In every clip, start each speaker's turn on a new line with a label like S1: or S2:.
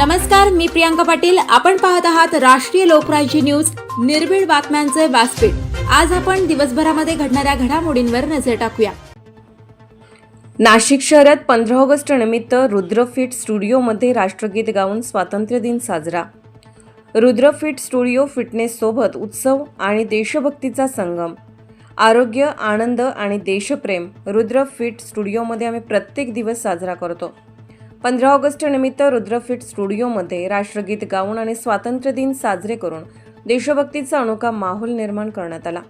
S1: नमस्कार मी प्रियांका पाटील. आपण पाहत आहात राष्ट्रीय लोकराज्य न्यूज. निर्भीड बातम्यांचे व्यासपीठ. आज आपण दिवसभरामध्ये घडणाऱ्या घडामोडींवर नजर टाकूया. नाशिक शहरात पंधरा ऑगस्ट निमित्त रुद्रफिट स्टुडिओमध्ये राष्ट्रगीत गाऊन स्वातंत्र्य दिन साजरा. रुद्रफिट स्टुडिओ फिटनेससोबत उत्सव आणि देशभक्तीचा संगम. आरोग्य आनंद आणि देशप्रेम रुद्रफिट स्टुडिओमध्ये आम्ही प्रत्येक दिवस साजरा करतो. पंधरा ऑगस्ट निमित्त रुद्रफिट स्टुडिओमध्ये राष्ट्रगीत गाऊन आणि स्वातंत्र्य दिन साजरे करून देशभक्तीचा अनोखा माहोल निर्माण करण्यात आला.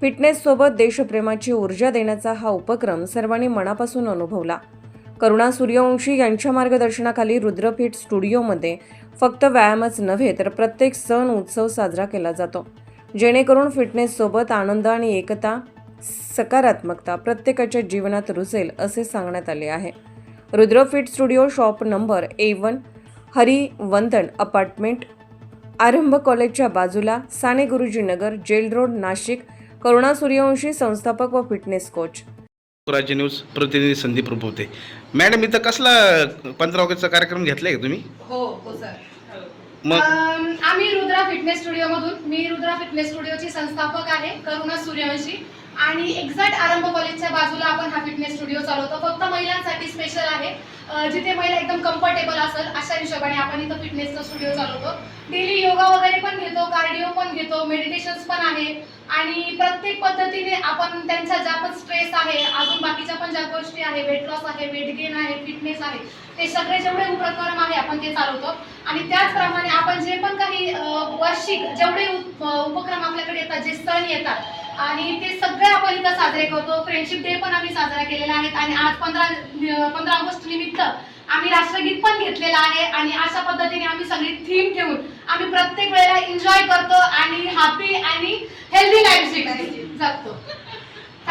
S1: फिटनेससोबत देशप्रेमाची ऊर्जा देण्याचा हा उपक्रम सर्वांनी मनापासून अनुभवला. करुणा सूर्यवंशी यांच्या मार्गदर्शनाखाली रुद्रफिट स्टुडिओमध्ये फक्त व्यायामच नव्हे तर प्रत्येक सण उत्सव साजरा केला जातो. जेणेकरून फिटनेससोबत आनंद आणि एकता सकारात्मकता प्रत्येकाच्या जीवनात रुजेल असे सांगण्यात आले आहे. Rudrafit studio shop number A one Harivandan apartment. Arambh कॉलेजच्या बाजूला साने गुरुजी नगर जेल रोड नाशिक. करुणा सूर्यवंशी संस्थापक व फिटनेस कोच.
S2: राज्य न्यूज प्रतिनिधी संदीप रुपवते. मॅडम इथं कसला पंधरा ऑगस्टचा कार्यक्रम घेतलाय का तुम्ही?
S3: हो हो सर.
S2: मग?
S3: आम्ही रुद्रा फिटनेस स्टुडिओ मधून मी रुद्रा फिटनेस स्टुडिओची संस्थापक आहे करुणा सूर्यवंशी. आणि एक्झॅक्ट आरंभ कॉलेजच्या बाजूला आपण हा फिटनेस स्टुडिओ चालवतो. फक्त महिलांसाठी स्पेशल आहे. जिथे महिला एकदम कम्फर्टेबल असेल अशा हिशोबाने आपण इथं फिटनेसचा स्टुडिओ चालवतो. डेली योगा वगैरे पण घेतो कार्डिओ पण घेतो मेडिटेशन्स पण आहे. आणि प्रत्येक पद्धतीने आपण त्यांचा ज्या पण स्ट्रेस आहे अजून बाकीच्या पण ज्या गोष्टी आहे वेट लॉस आहे वेट गेन आहे फिटनेस आहे ते सगळे जेवढे उपक्रम आहे आपण ते चालवतो. आणि त्याचप्रमाणे आपण जे पण काही वार्षिक जेवढे उप- उपक्रम आपल्याकडे येतात जे सण येतात आणि ते सगळे आपण इथं साजरे करतो. फ्रेंडशिप डे पण आम्ही साजरा केलेला आहे आणि आज पंधरा पंधरा ऑगस्ट निमित्त आम्ही राष्ट्रगीत पण घेतलेलं आहे आणि अशा पद्धतीने आम्ही सगळी थीम ठेवून आम्ही प्रत्येक वेळेला एन्जॉय करतो आणि हॅपी आणि हेल्दी लाईफ जगतो.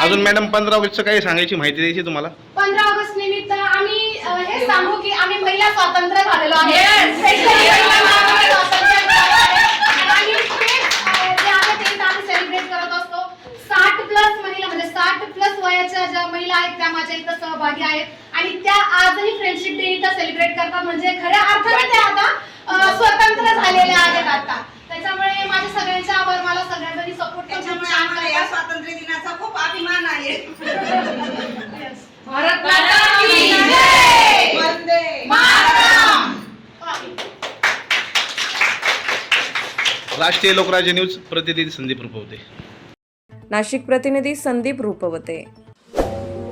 S2: अजून मॅडम पंधरा ऑगस्टचं काही सांगायची माहिती द्यायची तुम्हाला?
S3: पंधरा ऑगस्ट निमित्त आम्ही हे सांगू की आम्ही महिला स्वातंत्र्य झालेलो आहे. ज्या महिला आहेत त्या माझ्या इथं सहभागी आहेत. आणि त्या आजही फ्रेंडशिप डे इथं सेलिब्रेट करतात. म्हणजे खऱ्या अर्थाने त्या आता स्वतंत्र झालेल्या आहेत आता. त्याच्यामुळे माझे सगळ्यांचे आभार. मला सगळ्यांनी सपोर्ट
S4: त्याच्यामुळे आम्हाला या स्वातंत्र्य दिनाचा खूप अभिमान आहे. भारत माता की जय! वंदे मातरम!
S2: राष्ट्रीय लोकराज्य न्यूज प्रतिनिधी संदीप रुपवते.
S1: नाशिक प्रतिनिधी संदीप रूपवते.